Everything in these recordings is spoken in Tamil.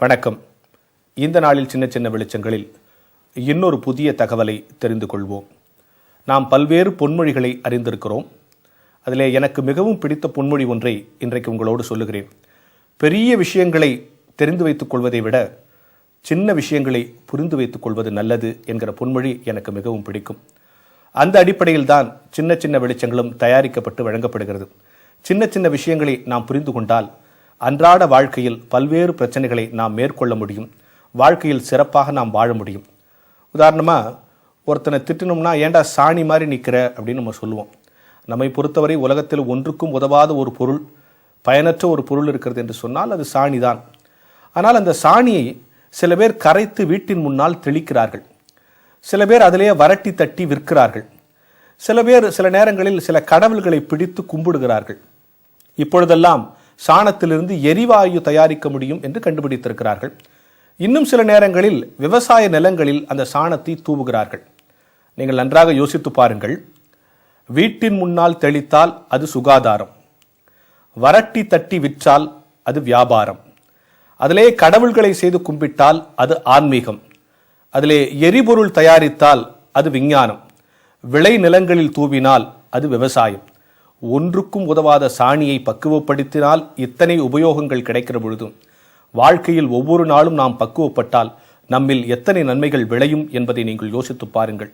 வணக்கம். இந்த நாளில் சின்ன சின்ன வெளிச்சங்களில் இன்னொரு புதிய தகவலை தெரிந்து கொள்வோம். நாம் பல்வேறு பொன்மொழிகளை அறிந்திருக்கிறோம். அதிலே எனக்கு மிகவும் பிடித்த பொன்மொழி ஒன்றை இன்றைக்கு உங்களோடு சொல்லுகிறேன். பெரிய விஷயங்களை தெரிந்து வைத்துக் கொள்வதை விட சின்ன விஷயங்களை புரிந்து வைத்துக் கொள்வது நல்லது என்கிற பொன்மொழி எனக்கு மிகவும் பிடிக்கும். அந்த அடிப்படையில் தான் சின்ன சின்ன வெளிச்சங்களும் தயாரிக்கப்பட்டு வழங்கப்படுகிறது. சின்ன சின்ன விஷயங்களை நாம் புரிந்து கொண்டால் அன்றாட வாழ்க்கையில் பல்வேறு பிரச்சனைகளை நாம் மேற்கொள்ள முடியும். வாழ்க்கையில் சிறப்பாக நாம் வாழ முடியும். உதாரணமாக ஒருத்தனை திட்டணும்னா ஏன்டா சாணி மாதிரி நிற்கிற அப்படின்னு நம்ம சொல்லுவோம். நம்மை பொறுத்தவரை உலகத்தில் ஒன்றுக்கும் உதவாத ஒரு பொருள் பயனற்ற ஒரு பொருள் இருக்கிறது என்று சொன்னால் அது சாணி தான் ஆனால் அந்த சாணியை சில பேர் கரைத்து வீட்டின் முன்னால் தெளிக்கிறார்கள். சில பேர் அதிலேயே வரட்டி தட்டி விற்கிறார்கள். சில பேர் சில நேரங்களில் சில கடவுள்களை பிடித்து கும்பிடுகிறார்கள். இப்பொழுதெல்லாம் சாணத்திலிருந்து எரிவாயு தயாரிக்க முடியும் என்று கண்டுபிடித்திருக்கிறார்கள். இன்னும் சில நேரங்களில் விவசாய நிலங்களில் அந்த சாணத்தை தூவுகிறார்கள். நீங்கள் நன்றாக யோசித்து பாருங்கள். வீட்டின் முன்னால் தெளித்தால் அது சுகாதாரம். வரட்டி தட்டி விற்றால் அது வியாபாரம். அதிலே கடவுள்களை செய்து கும்பிட்டால் அது ஆன்மீகம். அதிலே எரிபொருள் தயாரித்தால் அது விஞ்ஞானம். விளை நிலங்களில் தூவினால் அது விவசாயம். ஒன்றுக்கும் உதவாத சாணியை பக்குவப்படுத்தினால் இத்தனை உபயோகங்கள் கிடைக்கிற பொழுதும் வாழ்க்கையில் ஒவ்வொரு நாளும் நாம் பக்குவப்பட்டால் நம்மில் எத்தனை நன்மைகள் விளையும் என்பதை நீங்கள் யோசித்துப் பாருங்கள்.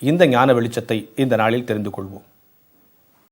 இந்த ஞான வெளிச்சத்தை இந்த நாளில் தெரிந்து கொள்வோம்.